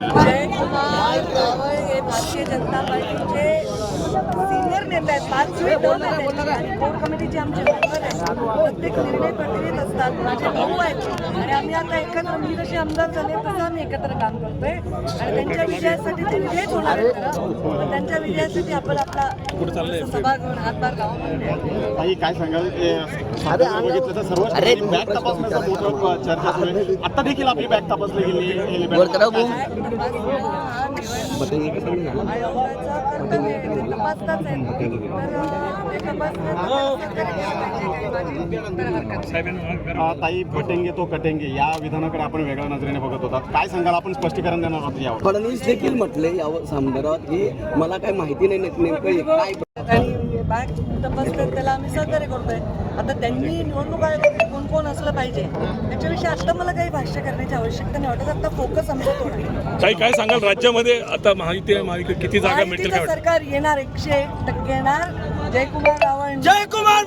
जयकुमार रावळ हे भारतीय जनता पार्टीचे नेते आहेत त्यांची आणि कोर कमिटीचे आमचे मेंबर आहेत. प्रत्येक निर्णय प्रतिनिधित असतात. माझे भाऊ आहेत. आणि आम्ही आता एकत्र मी जसे आमदार झाले तसं आम्ही एकत्र काम करतोय. आणि त्यांच्या विजयासाठी ते विजयच होणार आहेत त्यांच्या विजयासाठी आपण आपला सभा घेऊन हातभार काही काय सांगाल? ठिकाणी बॅग तपासण्याचा मोठं चर्चा आता देखील आपली बॅग तपासली गेली ताई फटेंगे तो कटेंगे. या विधानाकडे आपण वेगळ्या नजरेने बघत होतात काय सांगाल? आपण स्पष्टीकरण देणार आहोत यावर. फडणवीस देखील म्हटले या संदर्भात की मला काय माहिती नाही नेम- नेमकं हे काय आणि बॅग तपासतात त्याला आम्ही सहकार्य करतोय. आता त्यांनी निवडणूक आयोगात कोण कोण असलं पाहिजे. त्याच्याविषयी आता मला काही भाष्य करण्याची आवश्यकता नाही. वाटत आता फोकस आमचा काही काय सांगाल? राज्यामध्ये आता माहिती आहे माहिती किती जागा मिळतील? सरकार येणार एकशे एक टक्के येणार. जयकुमार रावळ जयकुमार